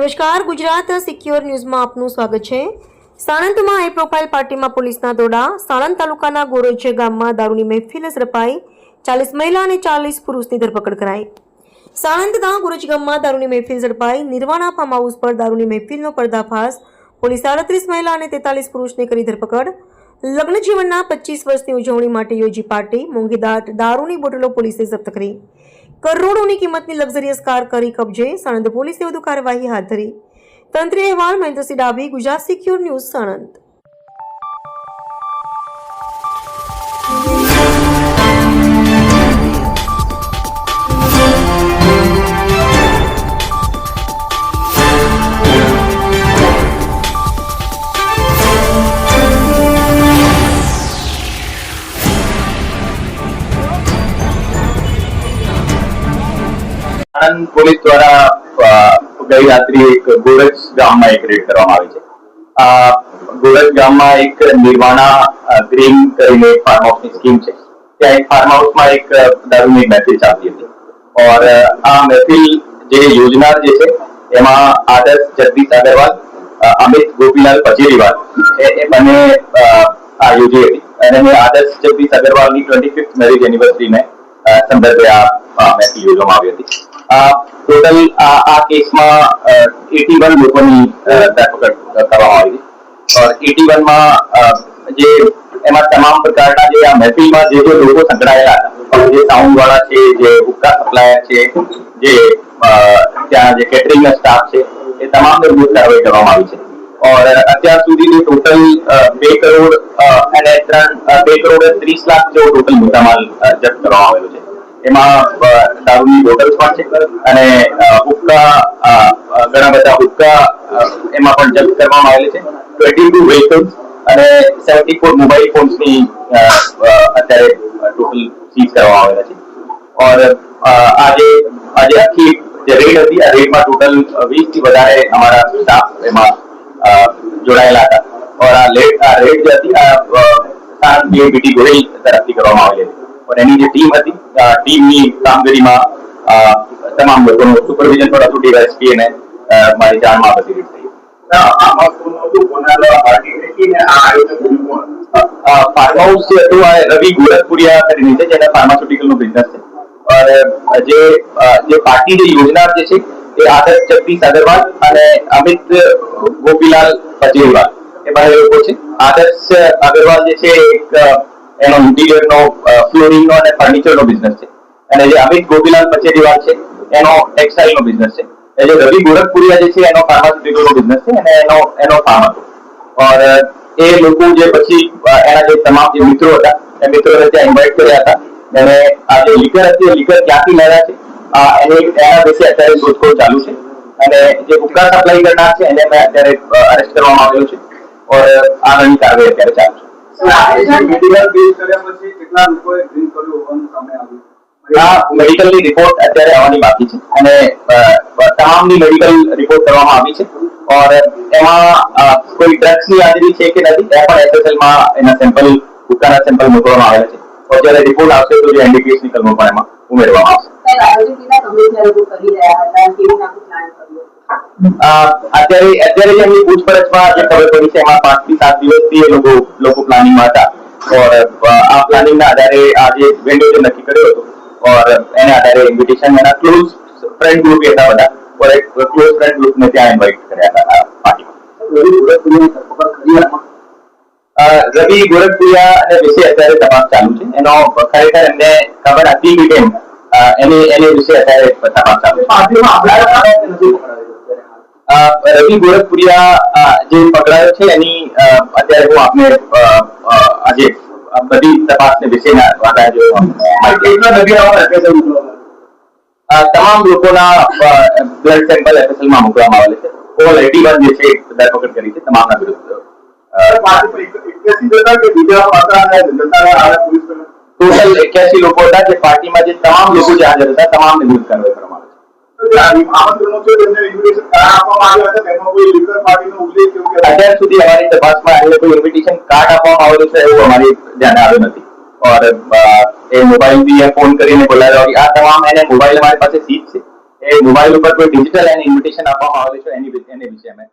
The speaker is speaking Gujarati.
નમસ્કાર, ગુજરાત સિક્યોર ન્યૂઝમાં આપનું સ્વાગત છે. સાણંદમાં હાઈ પ્રોફાઇલ પાર્ટીમાં પોલીસના દોડા. સાણંદ તાલુકાના ગોરોજ ગામમાં દારૂની મહેફિલ ઝડપાઈ. ચાલીસ મહિલા અને ચાલીસ પુરુષની ધરપકડ કરાઈ. સાણંદના ગોરોજ ગામમાં દારૂની મહેફિલ ઝડપાઈ. નિર્વાણા ફાર્મ હાઉસ પર દારૂની મહેફિલનો પર્દાફાશ. પોલીસ આડત્રીસ મહિલા અને તેતાલીસ પુરુષની કરી ધરપકડ. લગ્ન જીવનના પચીસ વર્ષની ઉજવણી માટે યોજી પાર્ટી. મોંઘીદાટ દારૂની બોટલો પોલીસે જપ્ત કરી. કરોડોની કિંમતની લક્ઝરિયસ કાર કરી કબજે. સાણંદ પોલીસે વધુ કાર્યવાહી હાથ ધરી. તંત્રી અહેવાલ, Mahendrasinh Dabhi, Gujarat secure news Sanand Anand police દ્વારા ગઈ રાત્રે એક ગોરજ ગામમાં એક રેડ કરવામાં આવી છે. ગોરજ ગામમાં એક નિર્વાણા ગ્રીન કરીને એક ફાર્મ હાઉસની સ્કીમ છે. ત્યાં એક ફાર્મ હાઉસમાં એક દારૂની મહેફિલ ચાલતી હતી. ઓર આ મહેફિલ જે યોજનાર જે છે, એમાં આદર્શ જગદીશ અગરવાલ અમિત ગોપીલાલ પજેરીવાલ, એ બંને આ યોજી હતી. અને આદર્શ જગદીશ અગરવાલની ટ્વેન્ટી ફિફ્થ મેરેજ એનિવર્સરીને સંદર્ભે આ મહેફિલ યોજવામાં આવી હતી. ટોટલ આ કેસમાં એટી વન લોકોની ધરપકડ કરવામાં આવી એટી વનમાં જે એમાં તમામ પ્રકારના જે આ મહેફિલમાં જે જે લોકો સંકળાયેલા જે સાઉન્ડ વાળા છે, જે હુક્કા સપ્લાયર છે, જે ત્યાં જે કેટરિંગ સ્ટાફ છે, એ તમામને વિરુદ્ધ કાર્યવાહી કરવામાં આવી છે. ઓર અત્યાર સુધીની ટોટલ બે કરોડ અને ત્રણ બે કરોડ ત્રીસ લાખ જેવો ટોટલ મુદ્દામાલ જપ્ત કરવામાં આવેલો છે. એમાં દારૂની બોટલ્સ પણ છે અને હુક્કા ઘણા બધા હુક્કા એમાં પણ જપ્ત કરવામાં આવેલી છે. ટ્વેન્ટી ટુ વ્હીકલ્સ અને સેવન્ટી ફોર મોબાઈલ ફોન્સની અત્યારે ટોટલ સીઝ કરવામાં આવેલા છે. ઓર આજે આજે આખી જે રેડ હતી, આ રેડમાં ટોટલ વીસથી વધારે અમારા સ્ટાફ એમાં જોડાયેલા હતા. ઓર આ રેડ આ રેડ જે હતી, આ સાત બીએબીટી બીટી ગોહિલ તરફથી કરવામાં આવેલી હતી. પણ એની જે ટીમ હતી ટીમની કામગીરીમાં તમામ લોકોનું સુપરવિઝન પર હતું ડીવાયએસપી અને મારી જાણમાં બધી રીતે થઈ. ફાર્માસ્યુટિકલનું બિઝનેસ છે જે જે પાર્ટી જે યોજના જે છે એ આદર જગદીશ અગરવાલ અને અમિત ગોપીલાલ પટેલવાલ. એ ભાઈ લોકો છે. આદર્શ અગરવાલ જે છે એક એનો ઇન્ટિરિયર નો ફ્લોરિંગ નો અને ફર્નિચર નો બિઝનેસ છે. અને જે અમિત ગોપીલાલ પચેરીવાલ છે, એનો ટેક્સટાઇલ નો બિઝનેસ છે. એ જે રવિ ગોરખપુરિયા જે છે, એનો ફાર્માસ્યુટિકલ નો બિઝનેસ છે અને એનો એનો ફાર્મ હતો ઓર, એ લોકો જે પછી એના જે તમામ જે મિત્રો હતા, એ મિત્રોને ત્યાં ઇન્વાઇટ કર્યા હતા. અને આ જે લીકર હતી, એ લીકર ક્યાંથી લાવ્યા છે? આ એની, એના વિશે અત્યારે શોધખોળ ચાલુ છે. અને જે હુક્કા સપ્લાય કરનાર છે, એને મેં અત્યારે અરેસ્ટ કરવામાં આવ્યો છે. ઓર આગળની કાર્યવાહી અત્યારે ચાલુ છે. મેડિકલની રિપોર્ટ અત્યારે આવવાની બાકી છે. અને તમામની મેડિકલ રિપોર્ટ કરવામાં આવી છે. ઓર એમાં કોઈ ડ્રગ્સની હાજરી છે કે નથી એ પણ એસએસએલમાં એના સેમ્પલ હુક્કાના સેમ્પલ મોકલવામાં આવેલા છે. તો જ્યારે રિપોર્ટ આવશે, તો જે એનડીપીએસ કલમો પણ એમાં ઉમેરવામાં આવશે. અત્યારે અત્યારે જે એમની પૂછપરછમાં જે ખબર પડી છે એમાં પાંચથી સાત દિવસથી એ લોકો લોકો પ્લાનિંગમાં હતા. ઓર આ પ્લાનિંગના આધારે આજે વેન્ડો જે નક્કી કર્યો હતો ઓર એના આધારે ઇન્વિટેશન એના ક્લોઝ ફ્રેન્ડ ગ્રુપ હતા બધા ઓર એક ક્લોઝ ફ્રેન્ડ ગ્રુપને ત્યાં ઇન્વાઇટ કર્યા હતા પાર્ટીમાં રવિ ગોરખપુરિયા અને વિશે અત્યારે તપાસ ચાલુ છે. એનો ખરેખર એમને ખબર હતી કે કેમ? એની એની વિશે અત્યારે તપાસ ચાલુ છે. રવિ ગોરખપુરિયા અ, જે પકડાયો છે એની અ, અત્યારે હું આપને અ, અ, આજે આ બધી તપાસને વિશેના આધારે જો માહિતી કેટલા જગ્યાઓ એફએસએલ અ, તમામ લોકોના બ્લડ સેમ્પલ એફએસએલમાં મોકલવામાં આવેલ છે. ઓલ એટી વન જે છે ધરપકડ કરી છે તમામના વિરુદ્ધ. અ, પાર્ટી એક્યાસી જતા કે બીજા પાછા અને જતા રહ્યા આ પોલીસ સ્ટેશન ટોટલ એક્યાસી લોકો હતા જે પાર્ટીમાં જે તમામ લોકો જે હાજર હતા તમામને વિરુદ્ધ કાર્યવાહી કરવામાં અત્યાર સુધી અમારી તપાસમાં એને કોઈ ઇન્વિટેશન કાર્ડ આપવામાં આવેલું છે એવું અમારી ધ્યાને આવ્યું નથી. ઓર એ મોબાઈલથી ફોન કરીને બોલાવ્યો આ તમામ એને મોબાઈલ અમારી પાસે સીટ છે. એ મોબાઈલ ઉપર કોઈ ડિજિટલ એને ઇન્વિટેશન આપવામાં આવે છે એની એની વિશે અમે